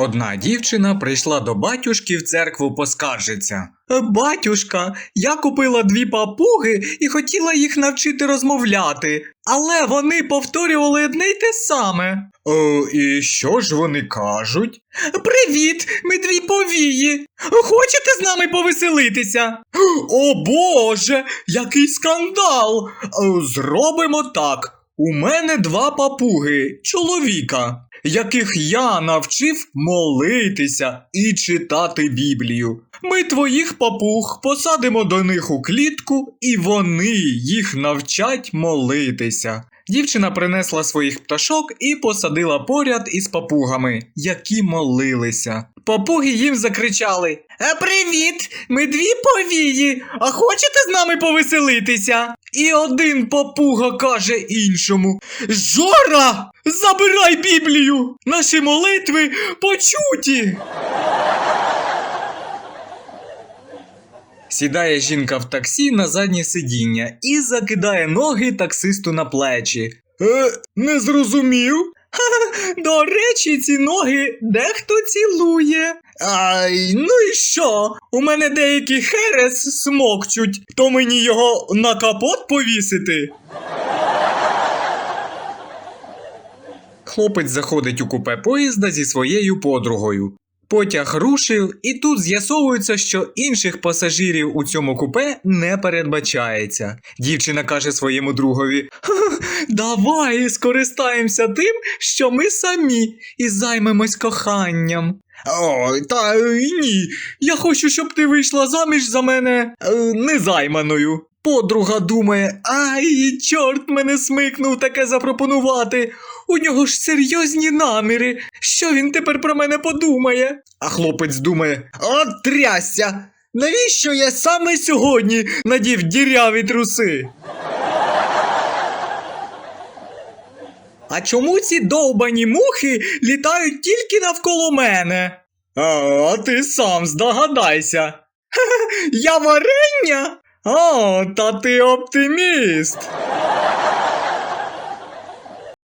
Одна дівчина прийшла до батюшки в церкву поскаржиться. Батюшка, я купила дві папуги і хотіла їх навчити розмовляти, але вони повторювали одне й те саме. О, і що ж вони кажуть? Привіт, ми дві повії. Хочете з нами повеселитися? О Боже, який скандал! Е, Зробимо так. У мене два папуги, чоловіка, яких я навчив молитися і читати Біблію. Ми твоїх папуг посадимо до них у клітку, і вони їх навчать молитися. Дівчина принесла своїх пташок і посадила поряд із папугами, які молилися. Папуги їм закричали: «Е, Привіт! Ми дві повії! А хочете з нами повеселитися? І один папуга каже іншому: Жора! Забирай Біблію! Наші молитви почуті! Сідає жінка в таксі на заднє сидіння і закидає ноги таксисту на плечі. Е, не зрозумів? До речі, ці ноги дехто цілує. Ай, ну і що? У мене деякі херес смокчуть, то мені його на капот повісити. Хлопець заходить у купе поїзда зі своєю подругою. Потяг рушив, і тут з'ясовується, що інших пасажирів у цьому купе не передбачається. Дівчина каже своєму другові: Давай скористаємося тим, що ми самі і займемось коханням. Ой, та е, ні. Я хочу, щоб ти вийшла заміж за мене е, незайманою. Подруга думає, ай, чорт мене смикнув таке запропонувати. У нього ж серйозні наміри. Що він тепер про мене подумає? А хлопець думає: От трясся! Навіщо я саме сьогодні надів діряві труси? А чому ці довбані мухи літають тільки навколо мене? А, ти сам здогадайся. Я варення? О, та ти оптиміст.